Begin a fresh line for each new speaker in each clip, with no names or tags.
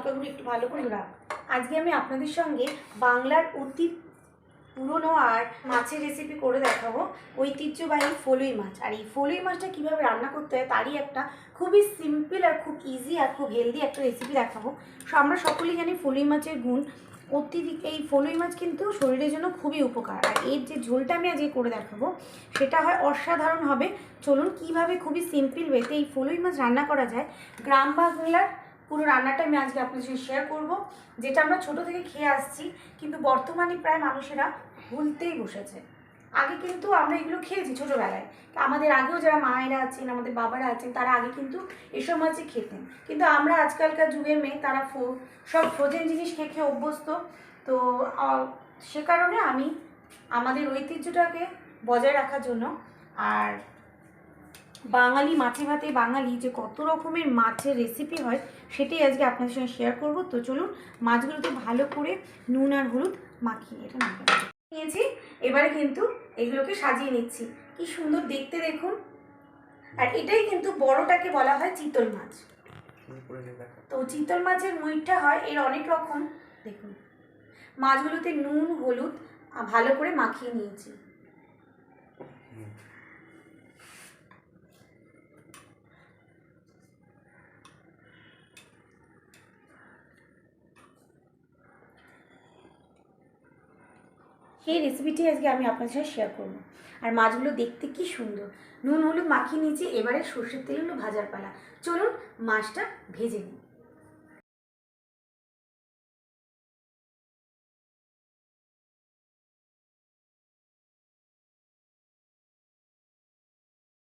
লঙ্কাগুলো একটু ভালো করে রাখ। আজকে আমি আপনাদের সঙ্গে বাংলার অতি পুরনো আর মাছের রেসিপি করে দেখাবো। ঐতিহ্যবাহী ফলুই মাছ। আর এই ফলুই মাছটা কীভাবে রান্না করতে হয় তারই একটা খুবই সিম্পল আর খুব ইজি আর খুব হেলদি একটা রেসিপি দেখাবো। আমরা সকলেই জানি ফলুই মাছের গুণ। অত্যধিক এই ফলুই মাছ কিন্তু শরীরের জন্য খুবই উপকার। আর এর যে ঝোলটা আমি আজকে করে দেখাবো, সেটা হয় অসাধারণ হবে। চলুন কীভাবে খুবই সিম্পল ওয়েতে এই ফলুই মাছ রান্না করা যায়। গ্রাম বাংলার পুরো রান্নাটা আমি আজকে আপনার সাথে শেয়ার করব, যেটা আমরা ছোট থেকে খেয়ে আসছি, কিন্তু বর্তমানে প্রায় মানুষেরা ভুলতেই বসেছে। আগে কিন্তু আমরা এগুলো খেয়েছি ছোটোবেলায়। আমাদের আগেও যারা মায়েরা আছেন, আমাদের বাবারা আছেন, তারা আগে কিন্তু এসব মাছই খেতেন। কিন্তু আমরা আজকালকার যুগের মেয়ে, তারা ফো সব ফ্রোজেন জিনিস খেয়ে খেয়ে অভ্যস্ত। তো সে কারণে আমি আমাদের ঐতিহ্যটাকে বজায় রাখার জন্য আর বাঙালি মাছে ভাতে বাঙালি যে কত রকমের মাছের রেসিপি হয়, সেটাই আজকে আপনাদের সঙ্গে শেয়ার করব। তো চলুন, মাছগুলোকে ভালো করে নুন আর হলুদ মাখিয়ে এটা নিয়েছি, এবারে কিন্তু এগুলোকে সাজিয়ে নিচ্ছি। কি সুন্দর দেখতে দেখুন। আর এটাই কিন্তু বড়টাকে বলা হয় চিতল মাছ। তো চিতল মাছের মুইটটা হয়, এর অনেক রকম। দেখুন, মাছগুলোতে নুন, হলুদ ভালো করে মাখিয়ে নিয়েছি। সেই রেসিপিটি আজকে আমি আপনাদের সাথে শেয়ার করব। আর মাছগুলো দেখতে কি সুন্দর। নুন, হলুদ মাখিয়ে নিয়েছি, এবারে সর্ষের তেল হলো ভাজার পালা। চলুন মাছটা ভেজে নিই।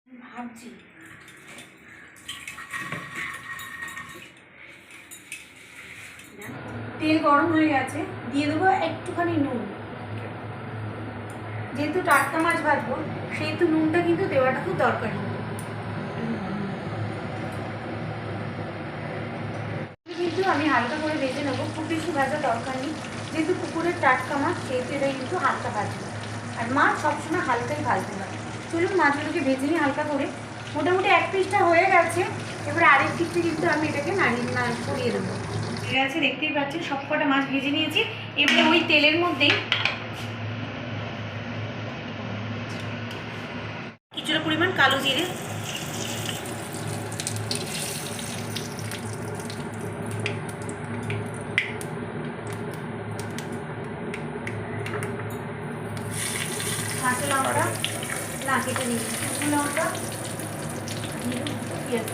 ভাবছি তেল গরম হয়ে গেছে, দিয়ে দেবো একটুখানি নুন। যেহেতু টাটকা মাছ ভাজবো, সেহেতু নুনটা কিন্তু দেওয়াটা খুব দরকারি। কিন্তু আমি হালকা করে ভেজে নেব, খুব বেশি ভাজা দরকার নেই। যেহেতু পুকুরের টাটকা মাছ, সেহেতু এটা কিন্তু হালকা ভাজবো। আর মাছ সবসময় হালকাই ভাজতে হয় চলুন মাছগুলোকে ভেজে নিই হালকা করে। মোটামুটি এক পিসটা হয়ে গেছে। এবার আরেক পিসটা কিন্তু আমি এটাকে নাড়িয়ে না সরিয়ে দেবো। ঠিক আছে, দেখতেই পাচ্ছেন সব কটা মাছ ভেজে নিয়েছি। এবারে ওই তেলের মধ্যেই কিছুটা পরিমাণ কালো জিরে। কাঁচা লঙ্কা না কেটে নিই লঙ্কা পেঁয়াজ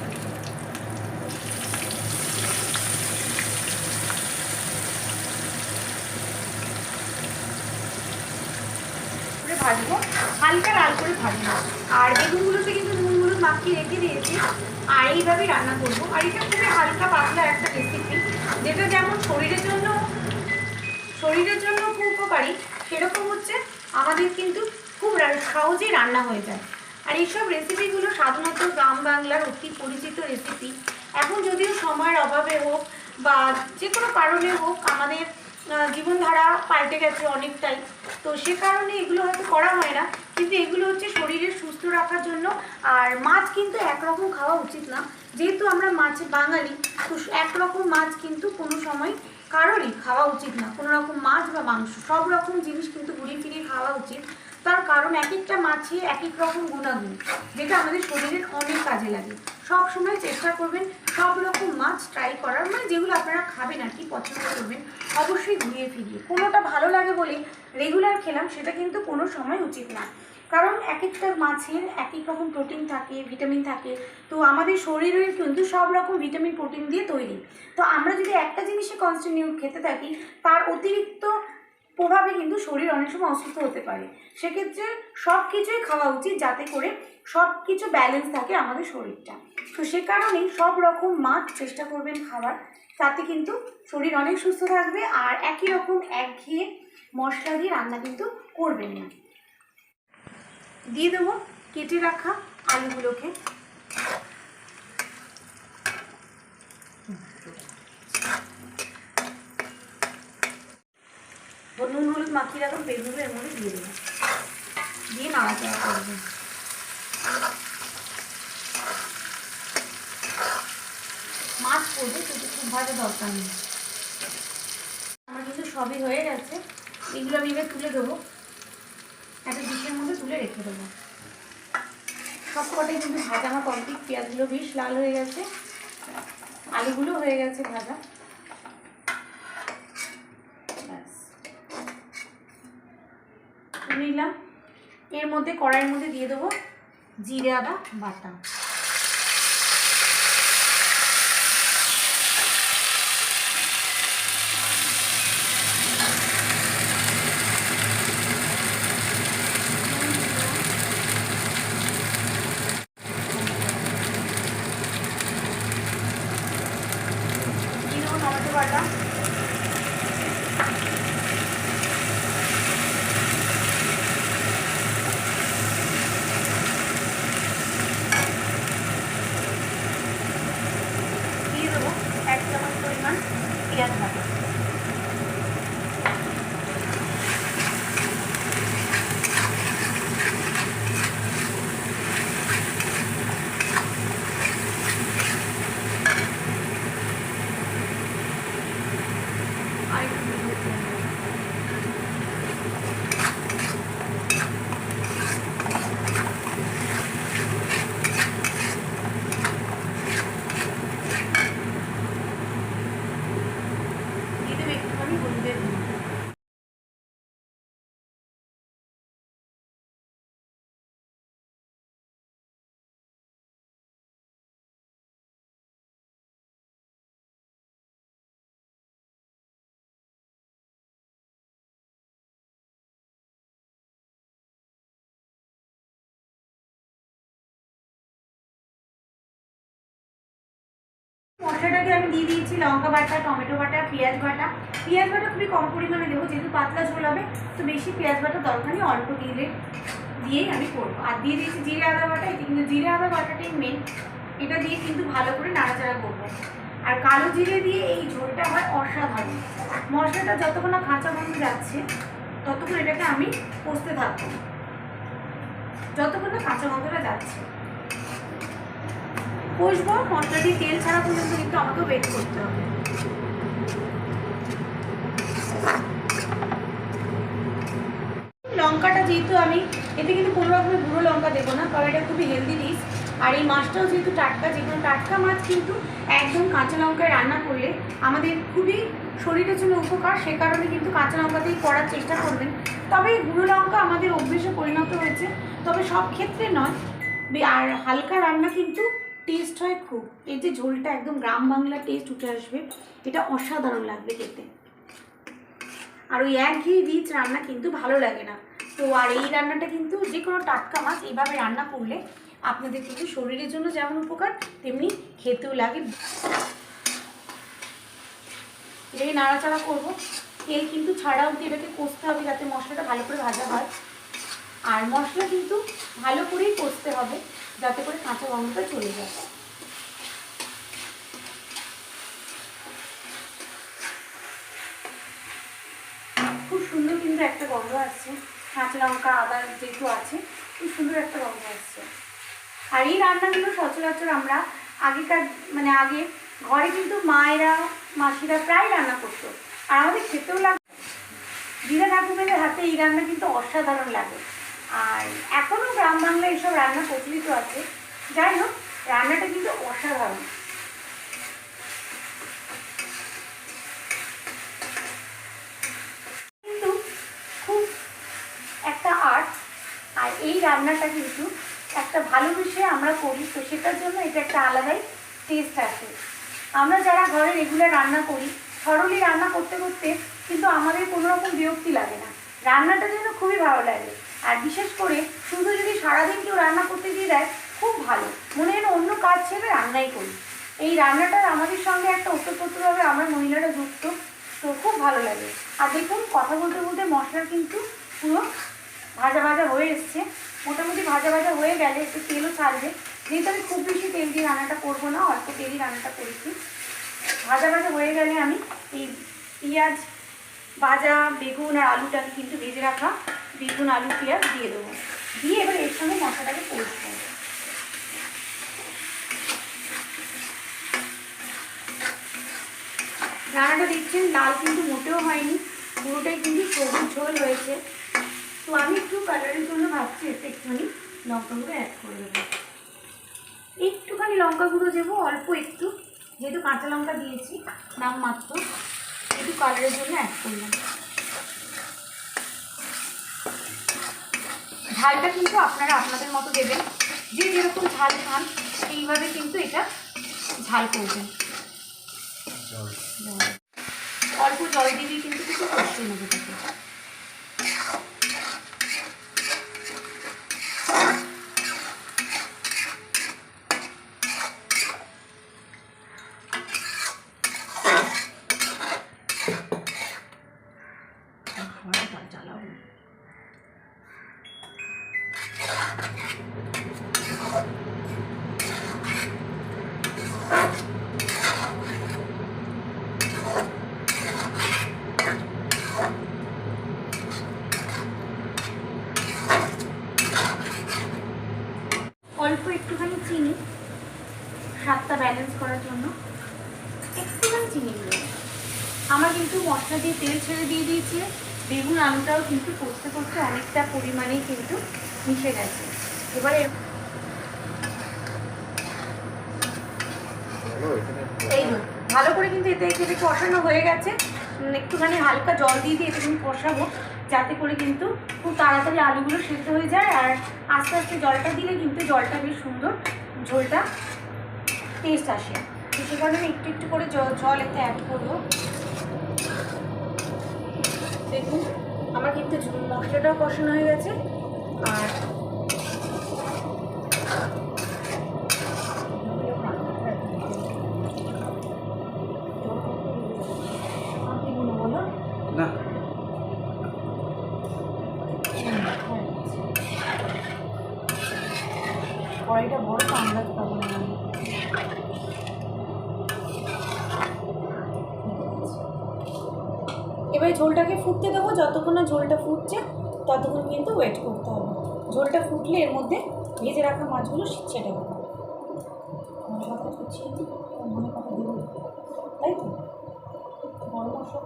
করে ভাজবো হালকা লাল করে ভাজবো। আর বেগুনগুলোতে কিন্তু নুন, হলুদ মাখিয়ে রেখে দিয়েছি। আর এইভাবেই রান্না করব। আর এটা খুবই হালকা পাতলা একটা রেসিপি যেটা যেমন শরীরের জন্য শরীরের জন্য খুব উপকারী, সেরকম হচ্ছে আমাদের কিন্তু খুব সহজেই রান্না হয়ে যায়। আর এইসব রেসিপিগুলো সাধারণত গ্রাম বাংলার অতি পরিচিত রেসিপি এখন যদিও সময়ের অভাবে হোক বা যে কোনো কারণে হোক, আমাদের জীবনধারা পাল্টে গেছে অনেকটাই। তো সে কারণে এগুলো হয়তো করা হয় না, কিন্তু এগুলো হচ্ছে শরীরে সুস্থ রাখার জন্য। আর মাছ কিন্তু একরকম খাওয়া উচিত না। যেহেতু আমরা মাছ বাঙালি, তো একরকম মাছ কিন্তু কোনো সময় কারোরই খাওয়া উচিত না। কোনো রকম মাছ বা মাংস, সব রকম জিনিস কিন্তু ঘুরিয়ে ফিরিয়ে খাওয়া উচিত। তার কারণ এক একটা মাছে এক এক রকম গুণাগুণ যেটা আমাদের শরীরের অনেক কাজে লাগে। সব সময় চেষ্টা করবেন সব রকম মাছ ট্রাই করার মানে যেগুলো আপনারা খাবেন আর কি, পছন্দ করবেন, অবশ্যই ঘুরিয়ে ফিরিয়ে। কোনোটা ভালো লাগে বলে রেগুলার খেলাম, সেটা কিন্তু কোনো সময় উচিত না। কারণ এক একটা মাছের এক এক রকম প্রোটিন থাকে ভিটামিন থাকে, তো আমাদের শরীরের কিন্তু সব রকম ভিটামিন প্রোটিন দিয়ে তৈরি। তো আমরা যদি একটা জিনিসে কনস্টিনিউ খেতে থাকি, তার অতিরিক্ত প্রভাবে কিন্তু শরীর অনেক সময় অসুস্থ হতে পারে। সেক্ষেত্রে সব কিছুই খাওয়া উচিত যাতে করে সব কিছু ব্যালেন্স থাকে আমাদের শরীরটা। তো সে কারণেই সব রকম মাছ চেষ্টা করবেন খাবার তাতে কিন্তু শরীর অনেক সুস্থ থাকবে আর একই রকম একঘেয়ে মশলা দিয়ে রান্না কিন্তু করবেন না। দিয়ে দেবো কেটে রাখা আলুগুলোকে নুন হলুদ মাখিয়ে রাখুন বেগুনগুলো এর মধ্যে দিয়ে দেবো। দিয়ে নাড়াচাড়া করবেন মাছ পড়বে শুধু ভাজা দরকার নেই। আমার কিন্তু সবই হয়ে গেছে। এগুলো আমি এবার তুলে দেবো। একটা ডিশের মধ্যে তুলে রেখে দেবো। সব কটাই কিন্তু ভাজা আমার কমপ্লিট পেঁয়াজগুলো বেশ লাল হয়ে গেছে। আলুগুলো হয়ে গেছে ভাজা ব্যাস। তুলে নিলাম। এর মধ্যে কড়াইয়ের মধ্যে দিয়ে দেবো জিরে আদা বাটা দিয়ে দেবো টমেটো বাটা দিয়ে দেবো এক চামচ পরিমাণ পেঁয়াজ বাটা আর একটু দিয়ে দেবো। দিয়ে দেবো একটুখানি হলুদের গুঁড়ো মশলাটাকে আমি দিয়ে দিয়েছি, লঙ্কা বাটা, টমেটো বাটা, পেঁয়াজ বাটা। পেঁয়াজ বাটা খুবই কম পরিমাণে দেবো, যেহেতু পাতলা ঝোল হবে, তো বেশি পেঁয়াজ বাটা দরকার নেই, অল্প দিলে দিয়েই আমি করব। আর দিয়ে দিয়েছি জিরে আদা বাটা এটি কিন্তু জিরে আদা বাটাটাই মেন এটা দিয়ে কিন্তু ভালো করে নাড়াচাড়া করব। আর কালো জিরে দিয়ে এই ঝোলটা হয় অসাধারণ। মশলাটা যতক্ষণ না কাঁচা গন্ধ যাচ্ছে, ততক্ষণ এটাকে আমি কষতে থাকব। যতক্ষণ না কাঁচা গন্ধটা যাচ্ছে। কষবো মশলা দিয়ে তেল ছাড়া পর্যন্ত কিন্তু আমাকে ওয়েট করতে হবে। লঙ্কাটা যেহেতু আমি, এতে কিন্তু কোনো রকমের গুঁড়ো লঙ্কা দেবো না, কারণ এটা খুবই হেলদি ডিশ আর এই মাছটাও যেহেতু টাটকা, যে কোনো টাটকা মাছ কিন্তু একদম কাঁচা লঙ্কায় রান্না করলে আমাদের খুবই শরীরের জন্য উপকার, সে কারণে কিন্তু কাঁচা লঙ্কাতেই করার চেষ্টা করবেন। তবে এই গুঁড়ো লঙ্কা আমাদের অভ্যেসে পরিণত হয়েছে, তবে সব ক্ষেত্রে নয়। আর হালকা রান্না কিন্তু টেস্ট হয় খুব। এই যে ঝোলটা একদম গ্রাম বাংলা টেস্ট উঠে আসবে, এটা অসাধারণ লাগবে খেতে। আর ওই এক ঘি রিচ রান্না কিন্তু ভালো লাগে না। তো আর এই রান্নাটা কিন্তু যে কোনো টাটকা মাছ এইভাবে রান্না করলে আপনাদের কিন্তু শরীরের জন্য যেমন উপকার, তেমনি খেতেও লাগে। এটাকে নাড়াচাড়া করব। তেল কিন্তু ছাড়া অবধি এটাকে কষতে হবে যাতে মশলাটা ভালো করে ভাজা হয়। আর মশলা কিন্তু ভালো করেই কষতে হবে। যাতে করে কাঁচা গন্ধটা চলে যায়। খুব সুন্দর কিন্তু একটা গন্ধ আসছে। কাঁচা লঙ্কা, আদা যেহেতু আছে, খুব সুন্দর একটা গন্ধ আসছে। আর এই রান্নাগুলো সচরাচর আমরা আগেকার মানে আগে ঘরে কিন্তু মায়েরা, মাসিরা প্রায় রান্না করতো। আর আমাদের খেতেও লাগতো দিদা ঠাকুমাদের হাতে এই রান্না কিন্তু অসাধারণ লাগে। আর এখনও গ্রাম বাংলায় এইসব রান্না প্রচলিত আছে। যাই হোক, রান্নাটা কিন্তু অসাধারণ। কিন্তু খুব একটা আর্ট আর এই রান্নাটা কিন্তু একটা ভালোবেসে আমরা করি, তো সেটার জন্য এটা একটা আলাদাই টেস্ট আছে। আমরা যারা ঘরে রেগুলার রান্না করি সরলি রান্না করতে করতে কিন্তু আমাদের কোনো রকম বিরক্তি লাগে না। রান্নাটা যেন খুবই ভালো লাগে। আর বিশেষ করে শুধু যদি সারাদিন কেউ রান্না করতে দিয়ে দেয়, খুব ভালো। মনে হয় অন্য কাজ ছেড়ে রান্নাই করি। এই রান্নাটার আমাদের সঙ্গে একটা ওতপ্রোতভাবে আমরা মহিলারা যুক্ত, তো খুব ভালো লাগে। আর দেখুন, কথা বলতে বলতে মশলা কিন্তু পুরো ভাজা ভাজা হয়ে এসছে। মোটামুটি ভাজা ভাজা হয়ে গেলে একটু তেলও ছাড়বে। যেহেতু আমি খুব বেশি তেল দিয়ে রান্নাটা করব না, অল্প তেলই রান্নাটা করেছি। ভাজা ভাজা হয়ে গেলে আমি এই পেঁয়াজ ভাজা, বেগুন আর আলুটাকে কিন্তু ভেজে রাখা বেগুন, আলু, পেঁয়াজ দিয়ে দেবো। দিয়ে এবার এর সঙ্গে মশলাটাকে কষবো রান্নাটা দেখছেন লাল কিন্তু মোটেও হয়নি, পুরোটাই কিন্তু সবুজ ঝোল হয়েছে। তো আমি একটু কালারের জন্য ভাবছি, এতে একটুখানি লঙ্কা গুঁড়ো অ্যাড করে দেবো। একটুখানি লঙ্কা গুঁড়ো দেবো, অল্প একটু, যেহেতু কাঁচা লঙ্কা দিয়েছি নাম মাত্র একটু কালারের জন্য অ্যাড করলাম। ঝালটা কিন্তু আপনারা আপনাদের মতো দেবেন। যে যেরকম ঝাল খান সেইভাবে কিন্তু এটা ঝাল করবেন। অল্প জল দিলেই কিন্তু কিছু কষ্ট নেবে তাকে জ্বালাও অল্প একটুখানি চিনি স্বাদটা ব্যালেন্স করার জন্য একটুখানি চিনি দিলাম আমার কিন্তু মশলা দিয়ে তেল ছেড়ে দিয়ে দিয়েছে। বেগুন আলুটাও কিন্তু করতে করতে অনেকটা পরিমাণেই কিন্তু মিশে গেছে। এবারে এই ভালো করে কিন্তু এতে এতে কষানো হয়ে গেছে। একটুখানি হালকা জল দিয়ে দিয়ে একটুখানি কষাবো যাতে করে কিন্তু খুব তাড়াতাড়ি আলুগুলো সেদ্ধ হয়ে যায়। আর আস্তে আস্তে জলটা দিলে কিন্তু জলটা বেশ সুন্দর ঝোলটা টেস্ট আসে। তো সে কারণে একটু একটু করে জল এতে অ্যাড করব। দেখুন আমার কিন্তু মশলাটাও কষানো হয়ে গেছে। আর আপনি বলো বলো
না
কড়াইটা বড় তো আন্দাজ পাবো না আমি। এবারে ঝোলটাকে ফুটতে দেবো যতক্ষণ না ঝোলটা ফুটছে ততক্ষণ কিন্তু ওয়েট করতে হবে। ঝোলটা ফুটলে এর মধ্যে ভেজে রাখা মাছগুলো শিখছে দেবো কথা কুচিয়ে দিই, মনে কথা তাই তো? বড় মশলা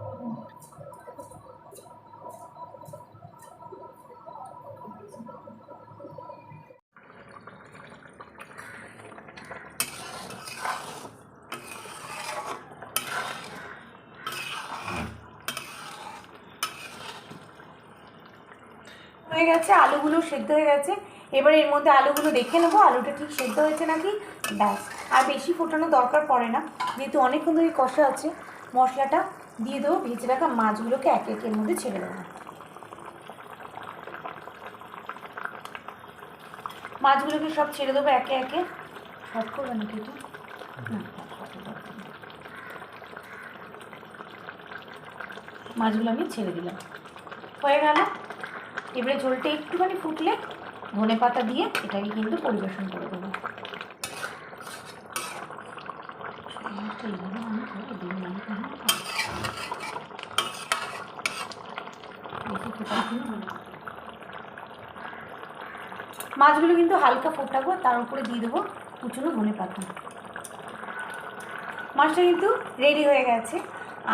হয়ে গেছে, আলুগুলো সেদ্ধ হয়ে গেছে। এবার এর মধ্যে আলুগুলো দেখে নেব, আলুটা ঠিক সেদ্ধ হয়েছে নাকি? ব্যাস, আর বেশি ফোটানোর দরকার পড়ে না। যেহেতু অনেকক্ষণ ধরে কষা আছে, মশলাটা দিয়ে দেবো, ভেজে রাখা মাছগুলোকে একে একের মধ্যে ছেড়ে দেবো। মাছগুলোকে সব ছেড়ে দেবো একে একে। সব করবে না শর্ট নেই। মাছগুলো আমি ছেড়ে দিলাম। হয়ে গেল? এবারে ঝোলটা একটুখানি ফুটলে ধনে পাতা দিয়ে এটাকে কিন্তু পরিবেশন করে দেবো। মাছগুলো কিন্তু হালকা ফোটাবো, তার উপরে দিয়ে দেবো কুচুনো ধনে পাতা মাছটা কিন্তু রেডি হয়ে গেছে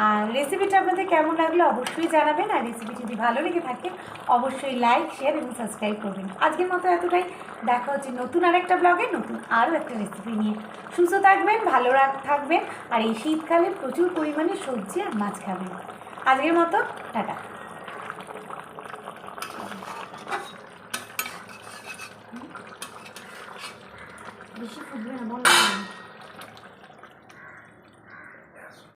আর রেসিপিটা আপনাদের কেমন লাগল অবশ্যই জানাবেন, আর রেসিপি যদি ভালো লেগে থাকে, অবশ্যই লাইক শেয়ার এবং সাবস্ক্রাইব করবেন। আজকের মতো এতটাই। দেখা হচ্ছে নতুন আরেকটা ব্লগে নতুন আরও একটা রেসিপি নিয়ে। সুস্থ থাকবেন, ভালো থাকবেন, আর এই শীতকালে প্রচুর পরিমাণে সবজি আর মাছ খাবেন। আজকের মতো, টাটা। বেশি ফুটবে না।